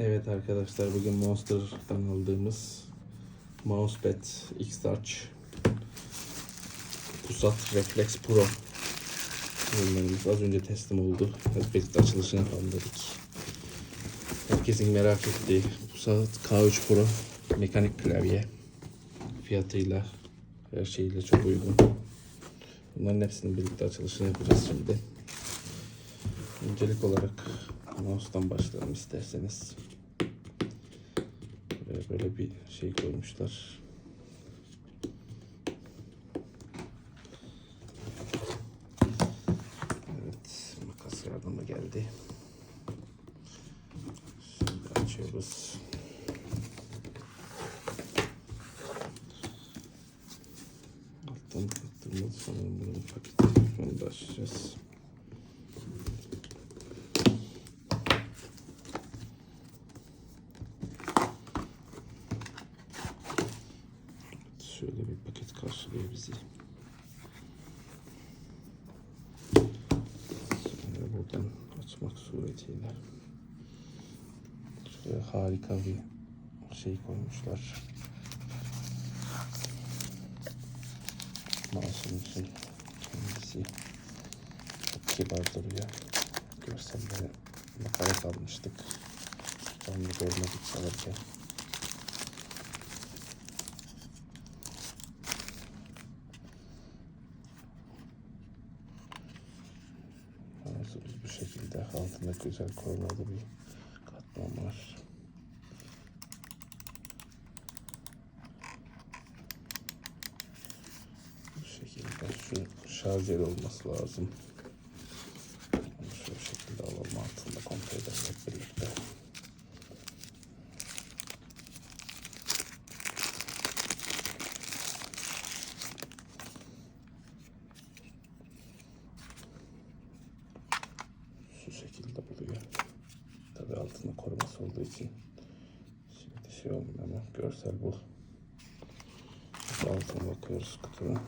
Evet arkadaşlar bugün Monster'dan aldığımız Mousepad X-Touch Pusat Reflex Pro ürünlerimiz az önce teslim oldu. Birlikte açılışını yapalım dedik. Herkesin merak ettiği Pusat K3 Pro mekanik klavye fiyatıyla her şeyiyle çok uygun. Bunların hepsinin birlikte açılışını yapacağız şimdi. Öncelik olarak mouse'dan başlayalım isterseniz. Böyle bir şey koymuşlar. Evet, makas yardımı geldi. Şimdi açıyoruz. Alttan baktığımız sanırım bunun paketi. Onu da açacağız. Şöyle bir paket karşılıyor bizi. Sonra buradan suretiyle şuraya harika bir şey koymuşlar. Masum için kendisi çok kibar duruyor. Görsellere bakarak almıştık. Canlı görmedik çalarken. Ağzımız bu şekilde altında güzel korumalı bir katman var. Bu şekilde şu şarjör olması lazım. Onu şu şekilde alalım altında kontrol edelim hep birlikte. Şu şekilde buluyor. Tabi altında koruması olduğu için şimdi şey olmuyor ama görsel bu. Altına bakıyoruz kutunun.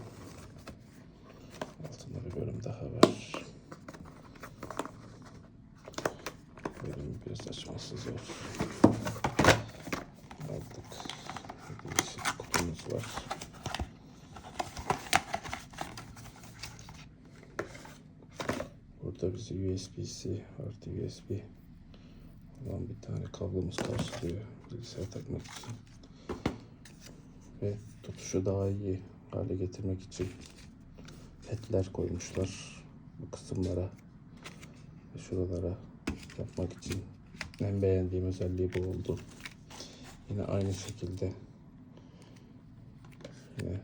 Altında bir bölüm daha var. Bölümü biraz açması zor. Aldık. Değişik kutumuz var. Burada bizi USB-C artı USB olan bir tane kablomuz karşılıyor bilgisayar takmak için. Ve tutuşu daha iyi hale getirmek için petler koymuşlar bu kısımlara ve şuralara yapmak için. En beğendiğim özelliği bu oldu. Yine aynı şekilde yine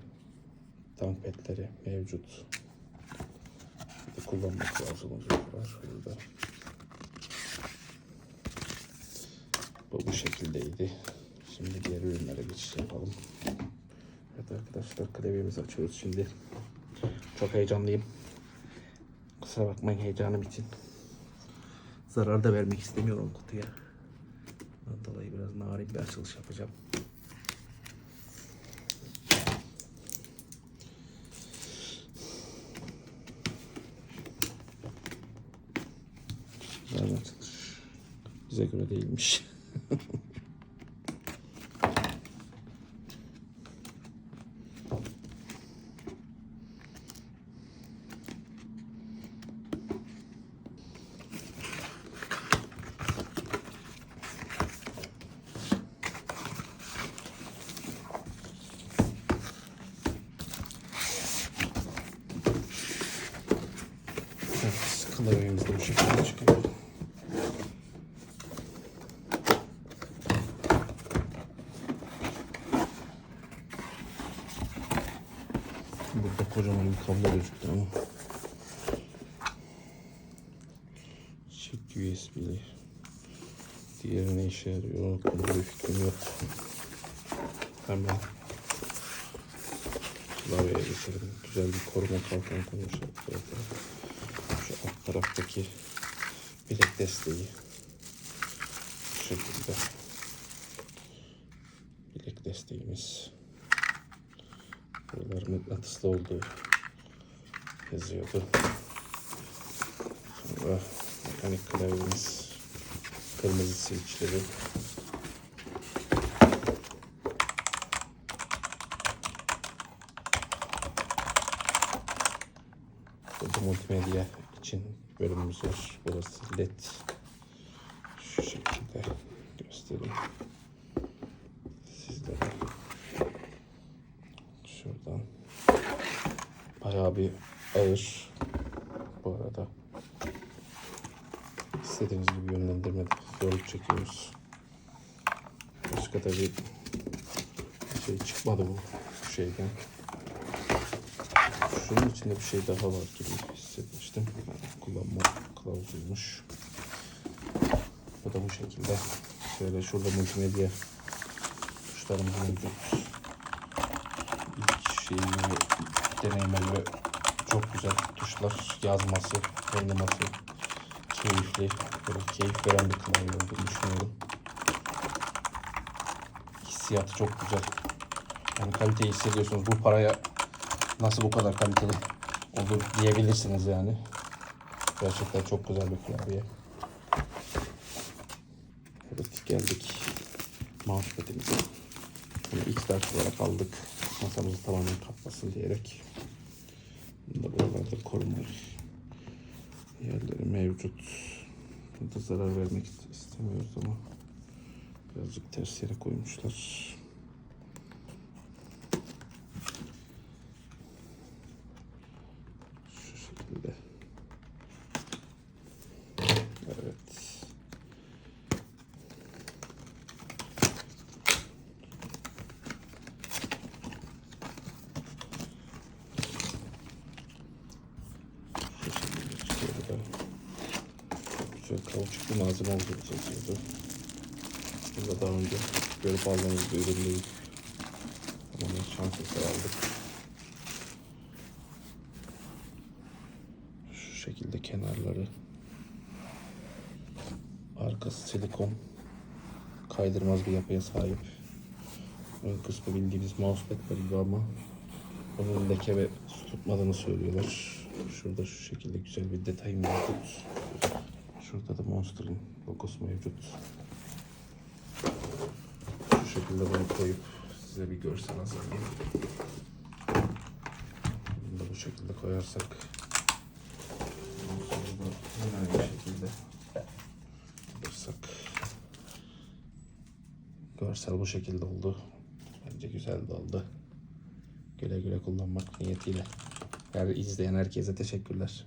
tank petleri mevcut. Bir de kullanma kılavuzumuz var burada. Bu bu şekildeydi. Şimdi diğer ürünlere geçiş yapalım. Evet arkadaşlar klavyemizi açıyoruz şimdi. Çok heyecanlıyım. Kusura bakmayın heyecanım için. Zarar da vermek istemiyorum kutuya. Ondan dolayı biraz narin bir açılış yapacağım. Açılış. Bize göre değilmiş. Evet, klavyemiz de bu şekilde çıkıyor. Burada kocaman bir kablo gözüktü ama. Çift USB'li. Diğeri ne işe yarıyor? O bir fikrim yok. Hemen klavyeye geçelim. Güzel bir koruma kalkan koymuşlar. Şu alt taraftaki bilek desteği. Bu şekilde. Bilek desteğimiz. Buralar mıknatıslı olduğu yazıyordu. Sonra mekanik klavyemiz kırmızı switchleri. Burada multimedya için bölümümüz var. Burası led. Şu şekilde göstereyim. Sizlere. Bayağı bir ağır. Bu arada. İstediğimiz gibi yönlendirmede zorluk çekiyoruz. Başka da bir şey çıkmadı bu şeyden. Şunun içinde bir şey daha var gibi hissetmiştim. Kullanma kılavuzuymuş. Bu da bu şekilde. Şöyle şurada multimedya tuşlarımız mevcut. İlk şeyi deneyime göre çok güzel tuşlar. Yazması, oynaması keyifli. Böyle keyif veren bir klavye olduğunu düşünüyorum. Hissiyatı çok güzel. Yani kaliteyi hissediyorsunuz. Bu paraya nasıl bu kadar kaliteli olur diyebilirsiniz yani. Gerçekten çok güzel bir klavye. Evet geldik mousepad'imize. Bunu ilk ders olarak aldık. Masamızı tamamen kaplasın diyerek. Bunu da buralarda koruma yerleri mevcut. Burada zarar vermek istemiyoruz ama birazcık ters yere koymuşlar. Şu şekilde. Evet. Şu şekilde çıkıyor bu da. Çok güzel kauçuk bir malzeme olduğu yazıyordu. Burada daha önce görüp aldığımız bir ürün değil. Ama biz şans aldık. Şu şekilde kenarları. Arkası silikon. Kaydırmaz bir yapıya sahip. Ön kısmı bildiğimiz mousepad gibi ama onun leke ve su tutmadığını söylüyorlar. Şurada şu şekilde güzel bir detay mevcut. Şurada da Monster'ın logosu mevcut. Şu şekilde bunu koyup size bir görsel hazırlayayım. Bunu da bu şekilde koyarsak yine aynı şekilde alırsak görsel bu şekilde oldu. Bence güzel de oldu. Güle güle kullanmak niyetiyle. Her izleyen herkese teşekkürler.